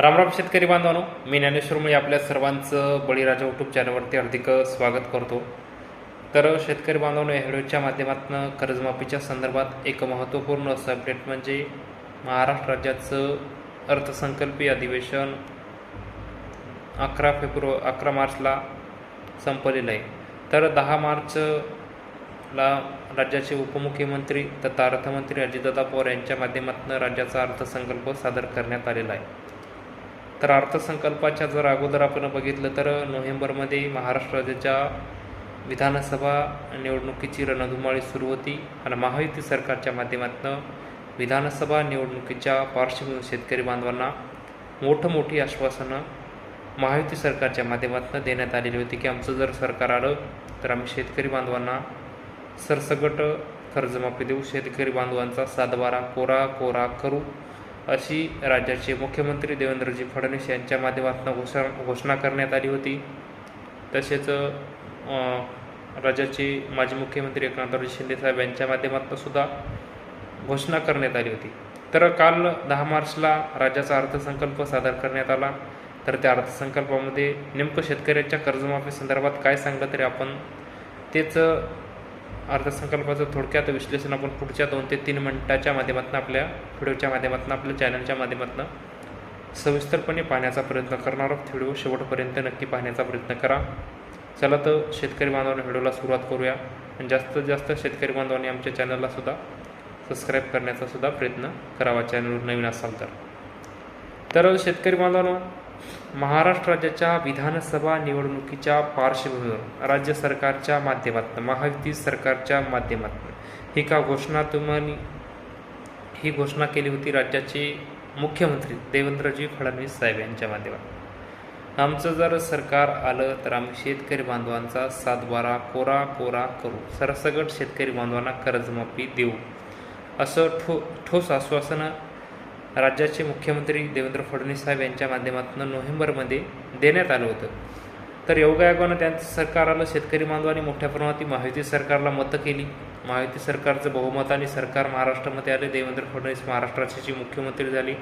रामराम शेतकरी बांधवानो मी ज्ञानेश्वर मुळे आपल्या सर्वांचं बळीराजा यूट्यूब चॅनलवरती हार्दिक स्वागत करतो. तर शेतकरी बांधवानो या व्हिडिओच्या माध्यमातून कर्जमाफीच्या संदर्भात एक महत्त्वपूर्ण असं अपडेट म्हणजे महाराष्ट्र राज्याचं अर्थसंकल्पीय अधिवेशन अकरा फेब्रुवारी अकरा मार्चला संपलेलं आहे. तर दहा मार्चला राज्याचे उपमुख्यमंत्री तथा अर्थमंत्री अजितदादा पवार यांच्या माध्यमातून राज्याचा अर्थसंकल्प सादर करण्यात आलेला आहे. तर अर्थसंकल्पाच्या जर अगोदर आपण बघितलं तर नोव्हेंबरमध्ये महाराष्ट्र राज्याच्या विधानसभा निवडणुकीची रणधुमाळी सुरू होती आणि महायुती सरकारच्या माध्यमातून विधानसभा निवडणुकीच्या पार्श्वभूमीवर शेतकरी बांधवांना मोठं मोठी आश्वासनं महायुती सरकारच्या माध्यमातून देण्यात आलेली होती की आमचं जर सरकार आलं तर आम्ही शेतकरी बांधवांना सरसगट कर्जमाफी देऊ. शेतकरी बांधवांचा सातबारा कोरा कोरा करू. अशी राज्याचे मुख्यमंत्री देवेंद्रजी फडणवीस यांच्या माध्यमातून घोषणा घोषणा करण्यात आली होती. तसेच राज्याचे माजी मुख्यमंत्री एकनाथराव शिंदेसाहेब यांच्या माध्यमातून सुद्धा घोषणा करण्यात आली होती. तर काल दहा मार्चला राज्याचा अर्थसंकल्प सादर करण्यात आला. तर त्या अर्थसंकल्पामध्ये नेमकं शेतकऱ्यांच्या कर्जमाफी संदर्भात काय सांगलं तरी आपण तेच अर्थसंकल्पाचं थोडक्यात विश्लेषण आपण पुढच्या दोन ते तीन मिनटाच्या माध्यमातून आपल्या व्हिडिओच्या माध्यमातून आपल्या चॅनलच्या माध्यमातून सविस्तरपणे पाहण्याचा प्रयत्न करणार आहोत. व्हिडिओ शेवटपर्यंत नक्की पाहण्याचा प्रयत्न करा. चला तर शेतकरी बांधवांनी व्हिडिओला सुरुवात करूया. आणि जास्तीत जास्त शेतकरी बांधवांनी आमच्या चॅनलला सुद्धा सबस्क्राईब करण्याचा सुद्धा प्रयत्न करावा. चॅनलवर नवीन असाल तर. तर शेतकरी बांधवांनो महाराष्ट्र राज्याच्या विधानसभा निवडणुकीच्या पार्श्वभूमीवर राज्य सरकारच्या माध्यमातून महायुती सरकारच्या माध्यमातून ही का घोषणा तुम्ही ही घोषणा केली होती राज्याचे मुख्यमंत्री देवेंद्रजी फडणवीस साहेब यांच्या माध्यमातून? आमचं जर सरकार आलं तर आम्ही शेतकरी बांधवांचा सातबारा कोरा कोरा करू. सरसगट शेतकरी बांधवांना कर्जमाफी देऊ. असं ठो ठोस आश्वासनं राज्याचे मुख्यमंत्री देवेंद्र फडणवीस साहेब यांच्या माध्यमातून नोव्हेंबरमध्ये देण्यात आलं होतं. तर योगायोगानं त्यांचं सरकार आलं शेतकरी बांधवांनी मोठ्या प्रमाणात महायुती सरकारला मतं केली. महायुती सरकारचं बहुमताने सरकार महाराष्ट्रामध्ये आले. देवेंद्र फडणवीस महाराष्ट्राचे जी मुख्यमंत्री झाले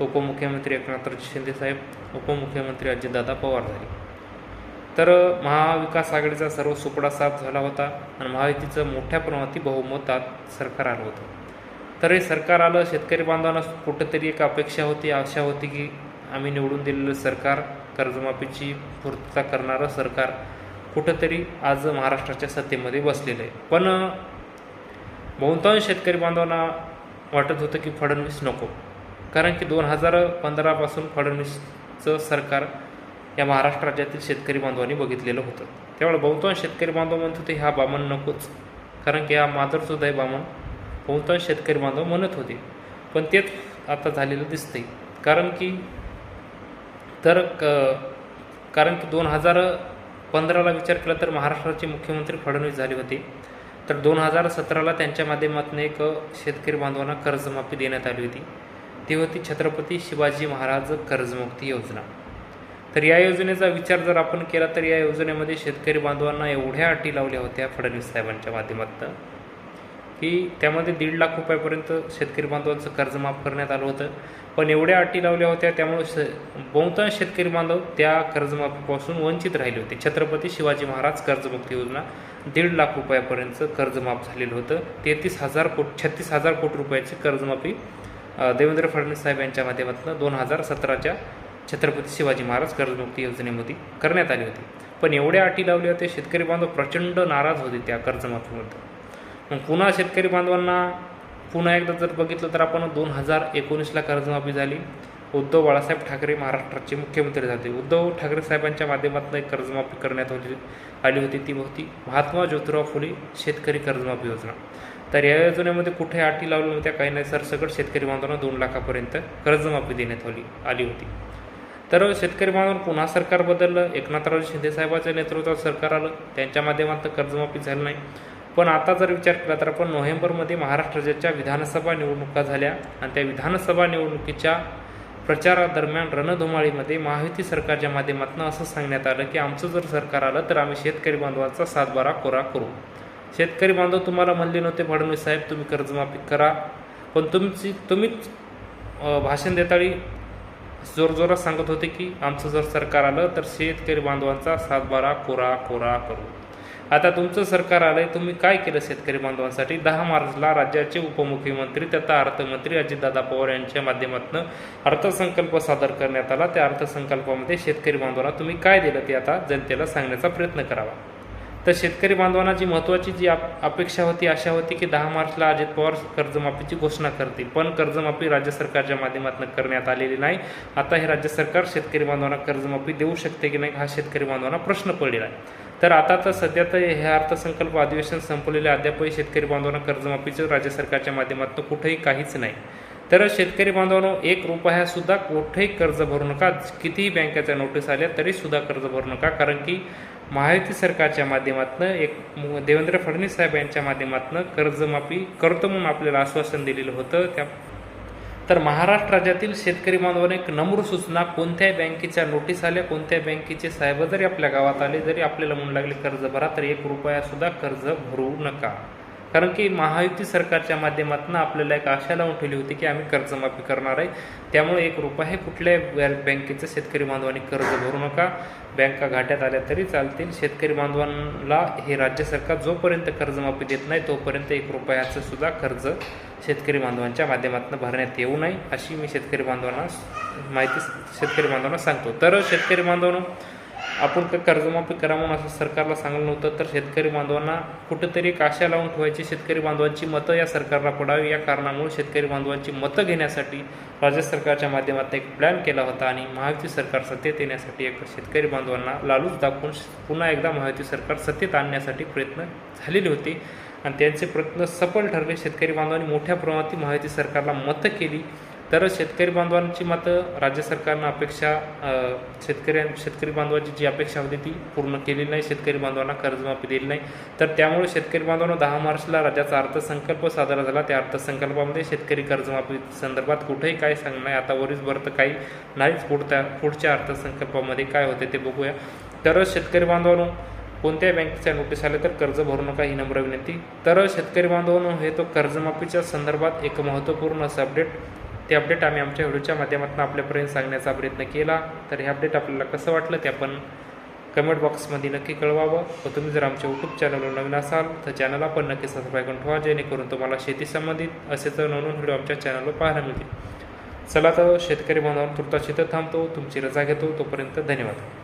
उपमुख्यमंत्री एकनाथ शिंदे साहेब उपमुख्यमंत्री अजितदादा पवार झाले. तर महाविकास आघाडीचा सर्व सुपडा साफ झाला होता आणि महायुतीचं मोठ्या प्रमाणात बहुमतात सरकार आलं होतं. तरी सरकार आलं शेतकरी बांधवांना कुठंतरी एक अपेक्षा होती आशा होती की आम्ही निवडून दिलेलं सरकार कर्जमाफीची पूर्तता करणारं सरकार कुठंतरी आज महाराष्ट्राच्या सत्तेमध्ये बसलेलं आहे. पण बहुतांश शेतकरी बांधवांना वाटत होतं की फडणवीस नको. कारण की दोन हजार पंधरापासून फडणवीसचं सरकार या महाराष्ट्र राज्यातील शेतकरी बांधवांनी बघितलेलं होतं. त्यामुळे बहुतांश शेतकरी बांधव म्हणत होते हा बामण नकोच. कारण की हा माधरसुद्धा आहे बामण बहुतांश शेतकरी बांधव म्हणत होते. पण तेच आता झालेलं दिसतंय. कारण की तर क कारण की दोन हजार पंधराला विचार केला तर महाराष्ट्राचे मुख्यमंत्री फडणवीस झाले होते. तर दोन हजार सतराला त्यांच्या माध्यमातून एक शेतकरी बांधवांना कर्जमाफी देण्यात आली होती. ती होती छत्रपती शिवाजी महाराज कर्जमुक्ती योजना. तर या योजनेचा विचार जर आपण केला तर या योजनेमध्ये शेतकरी बांधवांना एवढ्या अटी लावल्या होत्या फडणवीस साहेबांच्या माध्यमातून. की त्यामध्ये दीड लाख रुपयापर्यंत शेतकरी बांधवांचं कर्ज माफ करण्यात आलं होतं. पण एवढ्या अटी लावल्या होत्या त्यामुळे श बहुतांश शेतकरी बांधव त्या कर्जमाफीपासून वंचित राहिले होते. छत्रपती शिवाजी महाराज कर्जमुक्ती योजना दीड लाख रुपयापर्यंत कर्जमाफ झालेलं होतं. तेहतीस हजार कोट छत्तीस हजार कोटी रुपयाची कर्जमाफी देवेंद्र फडणवीस साहेब यांच्या माध्यमातून दोन हजार सतराच्या छत्रपती शिवाजी महाराज कर्जमुक्ती योजनेमध्ये करण्यात आली होती. पण एवढ्या अटी लावल्या होत्या शेतकरी बांधव प्रचंड नाराज होते त्या कर्जमाफीमध्ये. मग पुन्हा शेतकरी बांधवांना पुन्हा एकदा जर बघितलं तर आपण दोन हजार एकोणीसला कर्जमाफी झाली. उद्धव बाळासाहेब ठाकरे महाराष्ट्राचे मुख्यमंत्री झाले. उद्धव ठाकरे साहेबांच्या माध्यमातून एक कर्जमाफी करण्यात आली आली होती. ती होती महात्मा ज्योतिराव फुले शेतकरी कर्जमाफी योजना. तर या योजनेमध्ये कुठे अटी लावल्या होत्या काही नाही सरसकट शेतकरी बांधवांना दोन लाखापर्यंत कर्जमाफी देण्यात आली आली होती. तर शेतकरी बांधवांना पुन्हा सरकार बदललं. एकनाथराव शिंदे साहेबाच्या नेतृत्वात सरकार आलं. त्यांच्या माध्यमातून कर्जमाफी झाली नाही. पण आता जर विचार केला तर आपण नोव्हेंबरमध्ये महाराष्ट्र राज्याच्या विधानसभा निवडणुका झाल्या आणि त्या विधानसभा निवडणुकीच्या प्रचारादरम्यान रणधुमाळीमध्ये महायुती सरकारच्या माध्यमातून असं सांगण्यात आलं की आमचं जर सरकार आलं तर आम्ही शेतकरी बांधवांचा सातबारा कोरा करू. शेतकरी बांधव तुम्हाला म्हणले नव्हते फडणवीस साहेब तुम्ही कर्जमाफी करा पण तुमची तुम्हीच भाषण देताळी जोरजोरात सांगत होते की आमचं जर सरकार आलं तर शेतकरी बांधवांचा सातबारा कोरा कोरा करू. आता तुमचं सरकार आलंय तुम्ही काय केलं शेतकरी बांधवांसाठी? दहा मार्चला राज्याचे उपमुख्यमंत्री तथा अर्थमंत्री अजितदादा पवार यांच्या माध्यमातून अर्थसंकल्प सादर करण्यात आला. त्या अर्थसंकल्पामध्ये शेतकरी बांधवांना तुम्ही काय दिलं ते आता जनतेला सांगण्याचा प्रयत्न करावा. तर शेतकरी बांधवांना जी महत्त्वाची जी आप अपेक्षा होती आशा होती की दहा मार्चला अजित पवार कर्जमाफीची घोषणा करतील पण कर्जमाफी राज्य सरकारच्या माध्यमातून करण्यात आलेली नाही. आता हे राज्य सरकार शेतकरी बांधवांना कर्जमाफी देऊ शकते की नाही हा शेतकरी बांधवांना प्रश्न पडलेला आहे. तर आता तर सध्या तर हे अर्थसंकल्प अधिवेशन संपलेले अद्यापही शेतकरी बांधवांना कर्जमाफीचं राज्य सरकारच्या माध्यमातून कुठेही काहीच नाही. तर शेतकरी बांधवांनो एक रुपया सुद्धा कुठेही कर्ज भरू नका. कितीही बँकेच्या नोटीस आल्या तरी सुद्धा कर्ज भरू नका. कारण की महायुती सरकारच्या माध्यमातून एक देवेंद्र फडणवीस साहेब यांच्या माध्यमातून कर्जमाफी करतो म्हणून आपल्याला आश्वासन दिलेलं होतं. त्या तर महाराष्ट्र राज्यातील शेतकरी बांधवांना एक नम्र सूचना कोणत्याही बँकेच्या नोटीस आल्या कोणत्याही बँकेचे साहेब जरी आपल्या गावात आले जरी आपल्याला म्हणू लागले कर्ज भरा तर एक रुपया सुद्धा कर्ज भरू नका. कारण की महायुती सरकारच्या माध्यमातून आपल्याला एक आशा लावून ठेवली होती की आम्ही कर्जमाफी करणार आहे. त्यामुळे एक रुपया हे कुठल्याही बँकेचं शेतकरी बांधवांनी कर्ज भरू नका. बँका घाट्यात आल्या तरी चालतील. शेतकरी बांधवांना हे राज्य सरकार जोपर्यंत कर्जमाफी देत नाही तोपर्यंत एक रुपयाचं सुद्धा कर्ज शेतकरी बांधवांच्या माध्यमातून भरण्यात येऊ नये अशी मी शेतकरी बांधवांना माहिती शेतकरी बांधवांना सांगतो. तर शेतकरी बांधवांनो आपण का कर्जमाफी करा म्हणून असं सरकारला सांगलं नव्हतं तर शेतकरी बांधवांना कुठंतरी काशा लावून ठेवायची शेतकरी बांधवांची मतं या सरकारला पडावी. या कारणामुळे शेतकरी बांधवांची मतं घेण्यासाठी राज्य सरकारच्या माध्यमातून एक प्लॅन केला होता आणि महायुती सरकार सत्तेत येण्यासाठी एक शेतकरी बांधवांना लालूच दाखवून पुन्हा एकदा महायुती सरकार सत्तेत आणण्यासाठी प्रयत्न झालेले होते. आणि त्यांचे प्रयत्न सफल ठरले. शेतकरी बांधवांनी मोठ्या प्रमाणात महायुती सरकारला मतं केली. तर शेतकरी बांधवांची मात्र राज्य सरकारनं अपेक्षा शेतकरी शेतकऱ्यां शेतकरी बांधवांची जी अपेक्षा होती ती पूर्ण केलेली नाही शेतकरी बांधवांना कर्जमाफी दिली नाही. तर त्यामुळे शेतकरी बांधवांना दहा मार्चला राज्याचा अर्थसंकल्प साजरा झाला. त्या अर्थसंकल्पामध्ये शेतकरी कर्जमाफी संदर्भात कुठेही काय सांगणं नाही आता वरीसभर तर काही नाहीच. पुढत्या पुढच्या अर्थसंकल्पामध्ये काय होते ते बघूया. तरच शेतकरी बांधवांनो कोणत्याही बँकेच्या नोटीस आल्या तर कर्ज भरू नका ही नम्र विनंती. तर शेतकरी बांधवांनो हे तो कर्जमाफीच्या संदर्भात एक महत्त्वपूर्ण असं अपडेट ते अपडेट आम्ही आमच्या व्हिडिओच्या माध्यमातून आपल्यापर्यंत सांगण्याचा प्रयत्न केला. तर हे अपडेट आपल्याला कसं वाटलं ते आपण कमेंट बॉक्समध्ये नक्की कळवावं. व तुम्ही जर आमच्या यूट्यूब चॅनलवर नवीन असाल तर चॅनलला पण नक्की सबस्क्राईब करून ठेवा जेणेकरून तुम्हाला शेती संबंधित असेच नवीन व्हिडिओ आमच्या चॅनलवर पाहायला मिळतील. चला तर शेतकरी बांधवांना तुर्तास इथं थांबतो. तुमची रजा घेतो. तोपर्यंत धन्यवाद.